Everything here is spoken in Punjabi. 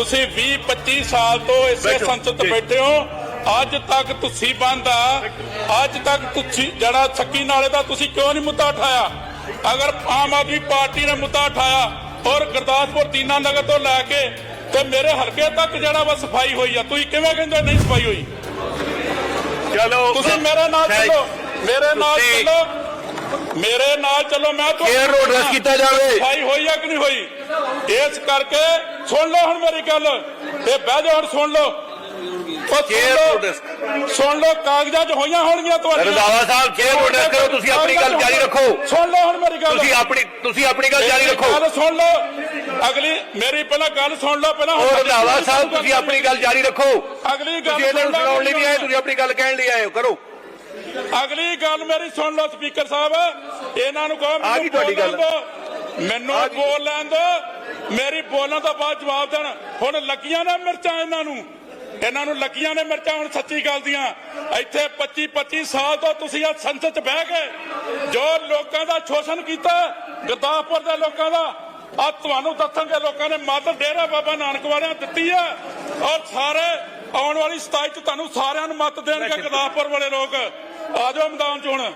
ਤੁਸੀਂ 20 25 ਸਾਲ ਤੋਂ ਇਸੇ ਸੰਸਦ। ਬੈਠੇ ਹੋ। ਅੱਜ ਤੱਕ ਤੁਸੀਂ ਬੰਦ ਅੱਜ ਤੱਕ ਤੁਸੀਂ ਜਿਹੜਾ ਸੱਕੀ ਨਾਲੇ ਦਾ ਤੁਸੀਂ ਕਿਉਂ ਨਹੀਂ ਮੁੱਦਾ ਉਠਾਇਆ? ਅਗਰ ਆਮ ਆਦਮੀ ਪਾਰਟੀ ਨੇ ਮੁੱਦਾ ਉਠਾਇਆ ਔਰ ਗੁਰਦਾਸਪੁਰ ਦੀਨਾ ਨਗਰ ਤੋਂ ਲੈ ਕੇ ਤੇ ਮੇਰੇ ਹਲਕੇ ਤੱਕ ਜਿਹੜਾ ਵਾ ਸਫ਼ਾਈ ਹੋਈ ਆ ਤੁਸੀਂ ਕਿਵੇਂ ਕਹਿੰਦੇ ਨਹੀਂ ਸਫ਼ਾਈ ਹੋਈ? ਚਲੋ ਤੁਸੀਂ ਮੇਰੇ ਨਾਲ ਚੱਲੋ ਮੇਰੇ ਨਾਲ ਚੱਲੋ। ਮੇਰੇ ਨਾਲ ਚੱਲੋ ਮੈਂ ਤੁਹਾਨੂੰ Air road ਰਸ ਕੀਤਾ ਜਾਵੇ। ਸਫ਼ਾਈ ਹੋਈ ਆ ਕਿ ਨਹੀਂ ਹੋਈ? ਇਸ ਕਰਕੇ ਸੁਣ ਲਓ ਹੁਣ ਮੇਰੀ ਗੱਲ। ਤੇ ਬਹਿ ਜਾਓ ਹੁਣ ਸੁਣ ਲਓ। ਸੁਣ ਲਓ- ਕਾਗਜ਼ਾਂ 'ਚ ਹੋਈਆਂ ਹੋਣਗੀਆਂ ਤੁਹਾਡੀਆਂ। ਰੰਧਾਵਾ ਸਾਹਿਬ, road ਰਸ ਕਰੋ, ਤੁਸੀਂ ਆਪਣੀ ਗੱਲ ਜਾਰੀ ਰੱਖੋ। ਸੁਣ ਲਓ ਹੁਣ ਮੇਰੀ ਗੱਲ। ਤੁਸੀਂ ਆਪਣੀ ਤੁਸੀਂ ਆਪਣੀ ਗੱਲ ਜਾਰੀ ਰੱਖੋ। ਗੱਲ ਸੁਣ ਲਓ। ਅਗਲੀ ਮੇਰੀ ਪਹਿਲਾਂ ਗੱਲ ਸੁਣ ਲਓ ਪਹਿਲਾਂ ਉਹ ਰੰਧਾਵਾ ਸਾਹਿਬ ਤੁਸੀਂ ਆਪਣੀ ਗੱਲ ਜਾਰੀ ਰੱਖੋ। ਅਗਲੀ ਗੱਲ ਤੁਸੀਂ ਇਹਨਾਂ ਨੂੰ ਸੁਣ ਲਓ ਸੁਣਾਉਣ ਲਈ ਨਹੀਂ ਆਏ ਤੁਸੀਂ ਆਪਣੀ ਗੱਲ ਕਹਿਣ ਲਈ ਆਏ ਹੋ। ਕਰੋ। ਅਗਲੀ ਗੱਲ ਮੇਰੀ ਸੁਣ ਲਓ ਸਪੀਕਰ ਸਾਹਿਬ। ਇਹਨਾਂ ਨੂੰ ਕਹੋ ਮੈਨੂੰ ਤੁਹਾਡੀ ਗੱਲ। ਮੈਨੂੰ। ਬੋਲ ਲੈਣ ਦਿਓ ਮੇਰੀ ਬੋਲਣ ਤੋਂ ਬਾਅਦ ਜਵਾਬ ਦੇਣ। ਹੁਣ ਲੱਗੀਆਂ ਨੇ ਮਿਰਚਾਂ ਇਹਨਾਂ ਨੂੰ। ਇਹਨਾਂ ਨੂੰ ਲੱਗੀਆਂ ਨੇ ਮਿਰਚਾਂ ਹੁਣ ਸੱਚੀ ਗੱਲ ਦੀਆਂ। ਇੱਥੇ 25 25 ਸਾਲ ਤੋਂ ਤੁਸੀਂ ਆ ਸੰਸਦ 'ਚ ਬਹਿ ਕੇ ਜੋ ਲੋਕਾਂ ਦਾ ਸ਼ੋਸ਼ਣ ਕੀਤਾ ਗੁਰਦਾਸਪੁਰ ਦੇ ਲੋਕਾਂ ਦਾ ਆ ਤੁਹਾਨੂੰ ਦੱਸਣਗੇ ਲੋਕਾਂ ਨੇ ਮੱਤ ਡੇਰਾ ਬਾਬਾ ਨਾਨਕ ਵਾਲਿਆਂ ਦਿੱਤੀ ਆ। ਔਰ ਸਾਰੇ ਆਉਣ ਵਾਲੀ 27 ਚ ਤੁਹਾਨੂੰ ਸਾਰਿਆਂ ਨੂੰ ਮੱਤ ਦੇਣਗੇ ਗੁਰਦਾਸਪੁਰ ਵਾਲੇ ਲੋਕ। ਆ ਜਾਓ ਮੈਦਾਨ ਚ ਹੁਣ।